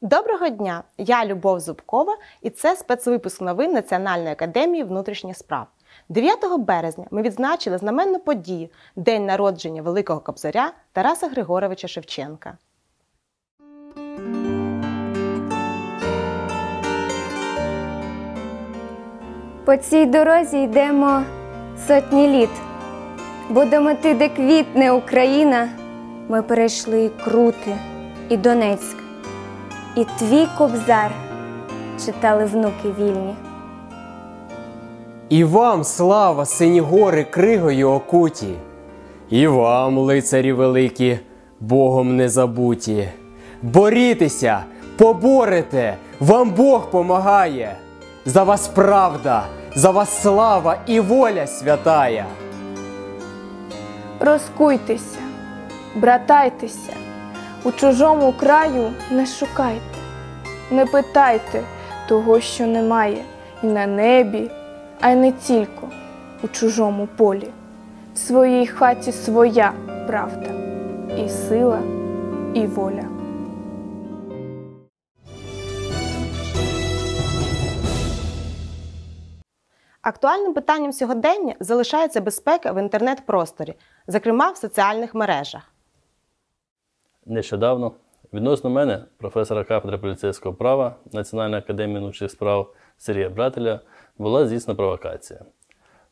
Доброго дня! Я Любов Зубкова, і це спецвипуск новин Національної академії внутрішніх справ. 9 березня ми відзначили знаменну подію День народження Великого Кобзаря Тараса Григоровича Шевченка. По цій дорозі йдемо сотні літ. Бо до мети, де квітне Україна, ми перейшли і Крути, і Донецьк, і твій кобзар читали внуки вільні. І вам слава, сині гори, кригою окуті, і вам, лицарі великі, Богом не забуті. Борітеся, поборете, вам Бог помагає. За вас правда, за вас слава і воля святая. Розкуйтеся, братайтеся, у чужому краю не шукайте, не питайте того, що немає, і на небі, а й не тільки у чужому полі. В своїй хаті своя правда, і сила, і воля. Актуальним питанням сьогодення залишається безпека в інтернет-просторі, зокрема в соціальних мережах. Нещодавно відносно мене, професора кафедри поліцейського права Національної академії внутрішніх справ Сергія Брателя, була здійснена провокація.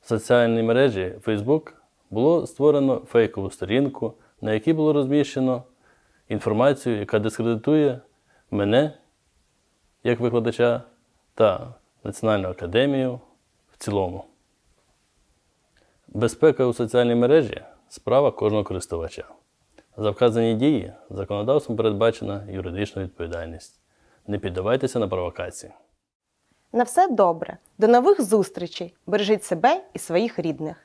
В соціальній мережі Facebook було створено фейкову сторінку, на якій було розміщено інформацію, яка дискредитує мене як викладача та Національну академію в цілому. Безпека у соціальній мережі справа кожного користувача. За вказані дії законодавством передбачена юридична відповідальність. Не піддавайтеся на провокації. На все добре. До нових зустрічей! Бережіть себе і своїх рідних.